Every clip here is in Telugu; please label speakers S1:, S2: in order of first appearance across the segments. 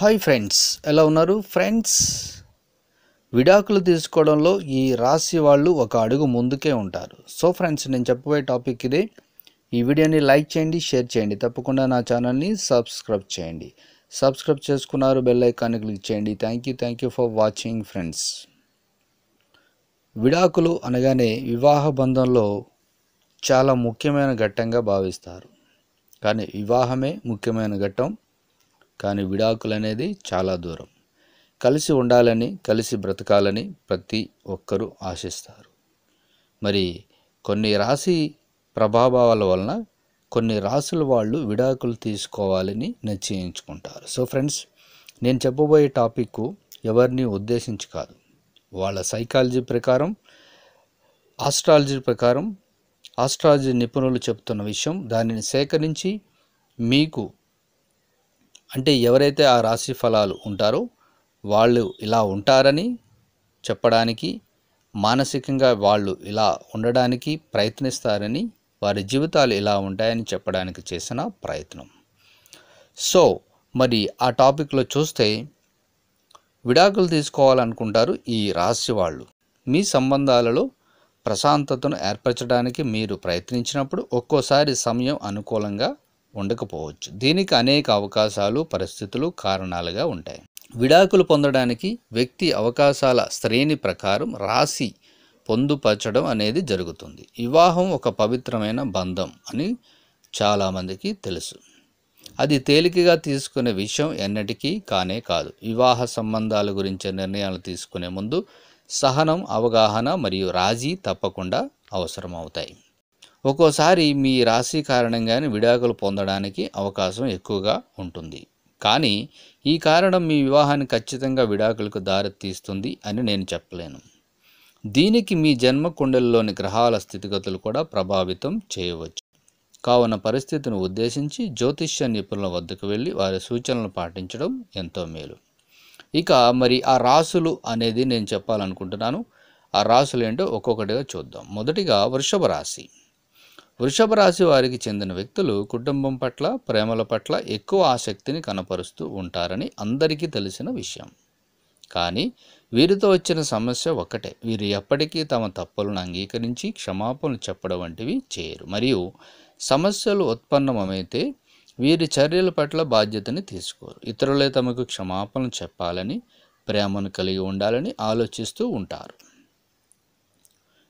S1: హాయ్ ఫ్రెండ్స్ ఎలా ఉన్నారు? ఫ్రెండ్స్ విడాకులు తీసుకోవడంలో ఈ రాశి వాళ్ళు ఒక అడుగు ముందుకే ఉంటారు. సో ఫ్రెండ్స్ నేను చెప్పబోయే టాపిక్ ఇదే. ఈ వీడియోని లైక్ చేయండి షేర్ చేయండి. తప్పకుండా నా ఛానల్ని సబ్స్క్రైబ్ చేయండి. సబ్స్క్రైబ్ చేసుకున్నారు బెల్ ఐకాన్ని క్లిక్ చేయండి. Thank you thank you for watching friends. విడాకులు అనగానే వివాహ బంధంలో చాలా ముఖ్యమైన ఘట్టంగా భావిస్తారు. కానీ వివాహమే ముఖ్యమైన ఘట్టం. కానీ విడాకులు అనేది చాలా దూరం. కలిసి ఉండాలని కలిసి బ్రతకాలని ప్రతి ఒక్కరూ ఆశిస్తారు. మరి కొన్ని రాశి ప్రభావాల వలన కొన్ని రాసుల వాళ్ళు విడాకులు తీసుకోవాలని నిశ్చయించుకుంటారు. సో ఫ్రెండ్స్ నేను చెప్పబోయే టాపిక్ ఎవరిని ఉద్దేశించి కాదు. వాళ్ళ సైకాలజీ ప్రకారం ఆస్ట్రాలజీ ప్రకారం ఆస్ట్రాలజీ నిపుణులు చెప్తున్న విషయం దానిని సేకరించి మీకు అంటే ఎవరైతే ఆ రాశి ఫలాలు ఉంటారో వాళ్ళు ఇలా ఉంటారని చెప్పడానికి మానసికంగా వాళ్ళు ఇలా ఉండడానికి ప్రయత్నిస్తారని వారి జీవితాలు ఇలా ఉంటాయని చెప్పడానికి చేసిన ప్రయత్నం. సో మరి ఆ టాపిక్లో చూస్తే విడాకులు తీసుకోవాలనుకుంటారు ఈ రాశి వాళ్ళు. మీ సంబంధాలలో ప్రశాంతతను ఏర్పరచడానికి మీరు ప్రయత్నించినప్పుడు ఒక్కోసారి సమయం అనుకూలంగా ఉండకపోవచ్చు. దీనికి అనేక అవకాశాలు పరిస్థితులు కారణాలుగా ఉంటాయి. విడాకులు పొందడానికి వ్యక్తి అవకాశాల శ్రేణి ప్రకారం రాశి పొందుపరచడం అనేది జరుగుతుంది. వివాహం ఒక పవిత్రమైన బంధం అని చాలామందికి తెలుసు. అది తేలికగా తీసుకునే విషయం ఎన్నటికీ కానే కాదు. వివాహ సంబంధాల గురించి నిర్ణయాలు తీసుకునే ముందు సహనం అవగాహన మరియు రాజీ తప్పకుండా అవసరమవుతాయి. ఒక్కోసారి మీ రాశి కారణంగానే విడాకులు పొందడానికి అవకాశం ఎక్కువగా ఉంటుంది. కానీ ఈ కారణం మీ వివాహాన్ని ఖచ్చితంగా విడాకులకు దారి తీస్తుంది అని నేను చెప్పలేను. దీనికి మీ జన్మ కుండలిలోని గ్రహాల స్థితిగతులు కూడా ప్రభావితం చేయవచ్చు. కావున పరిస్థితిని ఉద్దేశించి జ్యోతిష్య నిపుణుల వద్దకు వెళ్ళి వారి సూచనలు పాటించడం ఎంతో మేలు. ఇక మరి ఆ రాసులు అనేది నేను చెప్పాలనుకుంటున్నాను. ఆ రాసులు ఏంటో ఒక్కొక్కటిగా చూద్దాం. మొదటిగా వృషభ రాశి. వృషభ రాశి వారికి చెందిన వ్యక్తులు కుటుంబం పట్ల ప్రేమల పట్ల ఎక్కువ ఆసక్తిని కనపరుస్తూ ఉంటారని అందరికీ తెలిసిన విషయం. కానీ వీరితో వచ్చిన సమస్య ఒక్కటే. వీరు ఎప్పటికీ తమ తప్పులను అంగీకరించి క్షమాపణలు చెప్పడం వంటివి చేయరు. మరియు సమస్యలు ఉత్పన్నమైతే వీరి చర్యల పట్ల బాధ్యతని తీసుకోరు. ఇతరులే తమకు క్షమాపణలు చెప్పాలని ప్రేమను కలిగి ఉండాలని ఆలోచిస్తూ ఉంటారు.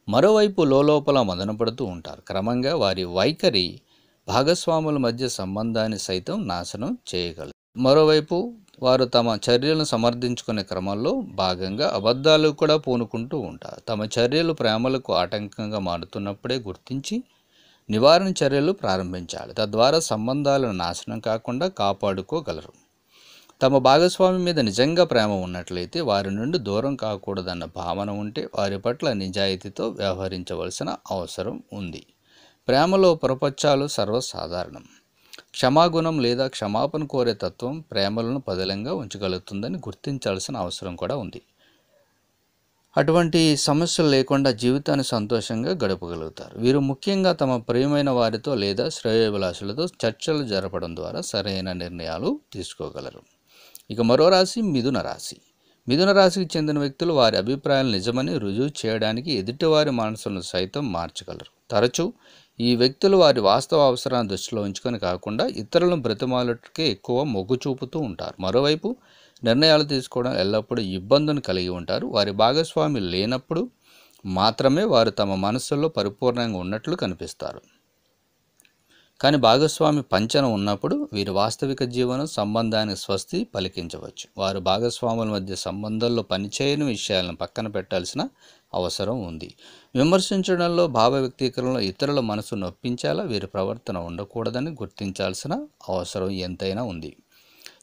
S1: మరోవైపు లోపల మదనపడుతూ ఉంటారు. క్రమంగా వారి వైఖరి భాగస్వాముల మధ్య సంబంధాన్ని సైతం నాశనం చేయగలరు మరోవైపు వారు తమ చర్యలను సమర్థించుకునే క్రమంలో భాగంగా అబద్ధాలు కూడా పూనుకుంటూ ఉంటారు. తమ చర్యలు ప్రేమలకు ఆటంకంగా మారుతున్నప్పుడే గుర్తించి నివారణ చర్యలు ప్రారంభించాలి. తద్వారా సంబంధాలను నాశనం కాకుండా కాపాడుకోగలరు. తమ భాగస్వామి మీద నిజంగా ప్రేమ ఉన్నట్లయితే వారి నుండి దూరం కాకూడదన్న భావన ఉంటే వారి పట్ల నిజాయితీతో వ్యవహరించవలసిన అవసరం ఉంది. ప్రేమలో ప్రపంచాలు సర్వసాధారణం. క్షమాగుణం లేదా క్షమాపణ కోరే తత్వం ప్రేమలను పదిలంగా ఉంచగలుగుతుందని గుర్తించాల్సిన అవసరం కూడా ఉంది. అటువంటి సమస్యలు లేకుండా జీవితాన్ని సంతోషంగా గడపగలుగుతారు. వీరు ముఖ్యంగా తమ ప్రియమైన వారితో లేదా శ్రేయోభిలాషులతో చర్చలు జరపడం ద్వారా సరైన నిర్ణయాలు తీసుకోగలరు. ఇక మరో రాశి మిథున రాశి. మిథున రాశికి చెందిన వ్యక్తులు వారి అభిప్రాయాలు నిజమని రుజువు చేయడానికి ఎదుటివారి మనసులను సైతం మార్చగలరు. తరచూ ఈ వ్యక్తులు వారి వాస్తవ అవసరాన్ని దృష్టిలో ఉంచుకొని కాకుండా ఇతరులను బ్రతిమాలకే ఎక్కువ మొగ్గు చూపుతూ ఉంటారు. మరోవైపు నిర్ణయాలు తీసుకోవడం ఎల్లప్పుడూ ఇబ్బందులు కలిగి ఉంటారు. వారి భాగస్వామి లేనప్పుడు మాత్రమే వారు తమ మనస్సులో పరిపూర్ణంగా ఉన్నట్లు కనిపిస్తారు. కానీ భాగస్వామి పంచన ఉన్నప్పుడు వీరి వాస్తవిక జీవనం సంబంధానికి స్వస్తి పలికించవచ్చు. వారు భాగస్వాముల మధ్య సంబంధంలో పనిచేయని విషయాలను పక్కన పెట్టాల్సిన అవసరం ఉంది. విమర్శించడంలో భావ వ్యక్తీకరణలో ఇతరుల మనసు నొప్పించాలా వీరి ప్రవర్తన ఉండకూడదని గుర్తించాల్సిన అవసరం ఎంతైనా ఉంది.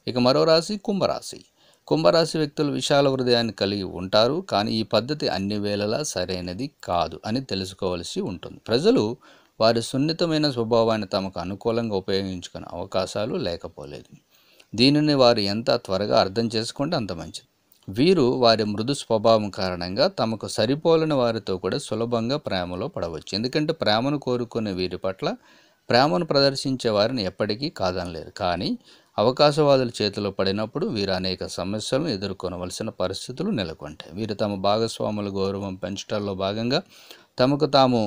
S1: ఇక మరో రాశి కుంభరాశి. కుంభరాశి వ్యక్తులు విశాల హృదయాన్ని కలిగి ఉంటారు కానీ ఈ పద్ధతి అన్ని వేళలా సరైనది కాదు అని తెలుసుకోవలసి ఉంటుంది. ప్రజలు వారి సున్నితమైన స్వభావాన్ని తమకు అనుకూలంగా ఉపయోగించుకునే అవకాశాలు లేకపోలేదు. దీనిని వారు ఎంత త్వరగా అర్థం చేసుకుంటే అంత మంచిది. వీరు వారి మృదు స్వభావం కారణంగా తమకు సరిపోలని వారితో కూడా సులభంగా ప్రేమలో పడవచ్చు. ఎందుకంటే ప్రేమను కోరుకునే వీరి పట్ల ప్రేమను ప్రదర్శించే వారిని ఎప్పటికీ కాదనలేరు. కానీ అవకాశవాదుల చేతిలో పడినప్పుడు వీరు అనేక సమస్యలను ఎదుర్కొనవలసిన పరిస్థితులు నెలకొంటాయి. వీరు తమ భాగస్వాముల గౌరవం పెంచడంలో భాగంగా తమకు తాము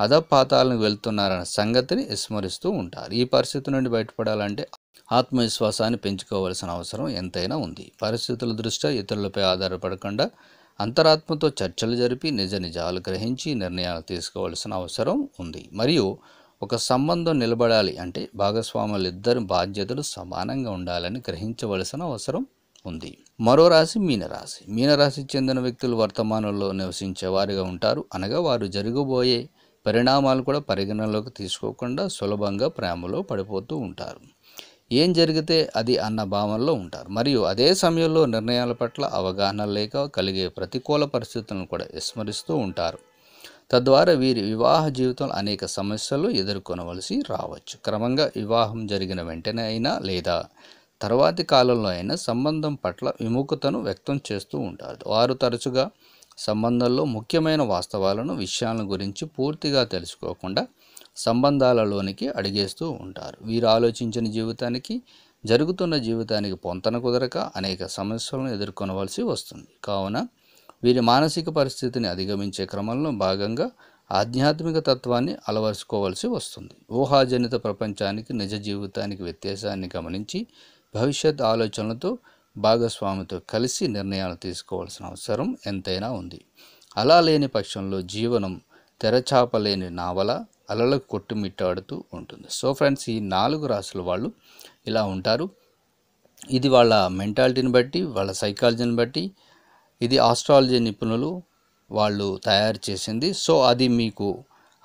S1: అధపాతాలను వెళ్తున్నారన్న సంగతిని విస్మరిస్తూ ఉంటారు. ఈ పరిస్థితి నుండి బయటపడాలంటే ఆత్మవిశ్వాసాన్ని పెంచుకోవాల్సిన అవసరం ఎంతైనా ఉంది. పరిస్థితుల దృష్ట్యా ఇతరులపై ఆధారపడకుండా అంతరాత్మతో చర్చలు జరిపి నిజ నిజాలు గ్రహించి నిర్ణయాలు తీసుకోవాల్సిన అవసరం ఉంది. మరియు ఒక సంబంధం నిలబడాలి అంటే భాగస్వాములు ఇద్దరు బాధ్యతలు సమానంగా ఉండాలని గ్రహించవలసిన అవసరం ఉంది. మరో రాశి మీనరాశి. మీనరాశి చెందిన వ్యక్తులు వర్తమానంలో నివసించే వారిగా ఉంటారు. అనగా వారు జరగబోయే పరిణామాలు కూడా పరిగణనలోకి తీసుకోకుండా సులభంగా ప్రేమలో పడిపోతూ ఉంటారు. ఏం జరిగితే అది అన్న భావనలో ఉంటారు. మరియు అదే సమయంలో నిర్ణయాల పట్ల అవగాహన లేక కలిగే ప్రతికూల పరిస్థితులను కూడా విస్మరిస్తూ ఉంటారు. తద్వారా వీరి వివాహ జీవితంలో అనేక సమస్యలు ఎదుర్కొనవలసి రావచ్చు. క్రమంగా వివాహం జరిగిన వెంటనే అయినా లేదా తర్వాతి కాలంలో అయినా సంబంధం పట్ల విముఖతను వ్యక్తం చేస్తూ ఉంటారు. వారు తరచుగా సంబంధంలో ముఖ్యమైన వాస్తవాలను విషయాలను గురించి పూర్తిగా తెలుసుకోకుండా సంబంధాలలోనికి అడిగేస్తూ ఉంటారు. వీరు ఆలోచించిన జీవితానికి జరుగుతున్న జీవితానికి పొంతన కుదరక అనేక సమస్యలను ఎదుర్కొనవలసి వస్తుంది. కావున వీరి మానసిక పరిస్థితిని అధిగమించే క్రమంలో భాగంగా ఆధ్యాత్మిక తత్వాన్ని అలవరుచుకోవాల్సి వస్తుంది. ఊహాజనిత ప్రపంచానికి నిజ జీవితానికి వ్యత్యాసాన్ని గమనించి భవిష్యత్ ఆలోచనలతో భాగస్వామితో కలిసి నిర్ణయాలు తీసుకోవాల్సిన అవసరం ఎంతైనా ఉంది. అలా లేని పక్షంలో జీవనం తెరచాపలేని నావల అలలకు కొట్టుమిట్టాడుతూ ఉంటుంది. సో ఫ్రెండ్స్ ఈ నాలుగు రాసుల వాళ్ళు ఇలా ఉంటారు. ఇది వాళ్ళ మెంటాలిటీని బట్టి వాళ్ళ సైకాలజీని బట్టి ఇది ఆస్ట్రాలజీ నిపుణులు వాళ్ళు తయారు చేసింది. సో అది మీకు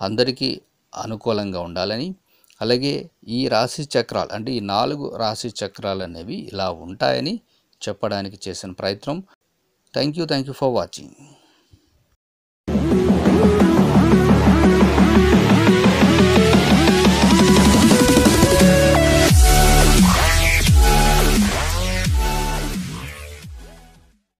S1: అందరికీ అనుకూలంగా ఉండాలని అలాగే ఈ రాశి చక్రాలు అంటే ఈ నాలుగు రాశి చక్రాలు అనేవి ఇలా ఉంటాయని చెప్పడానికి చేసిన ప్రయత్నం. Thank you thank you for watching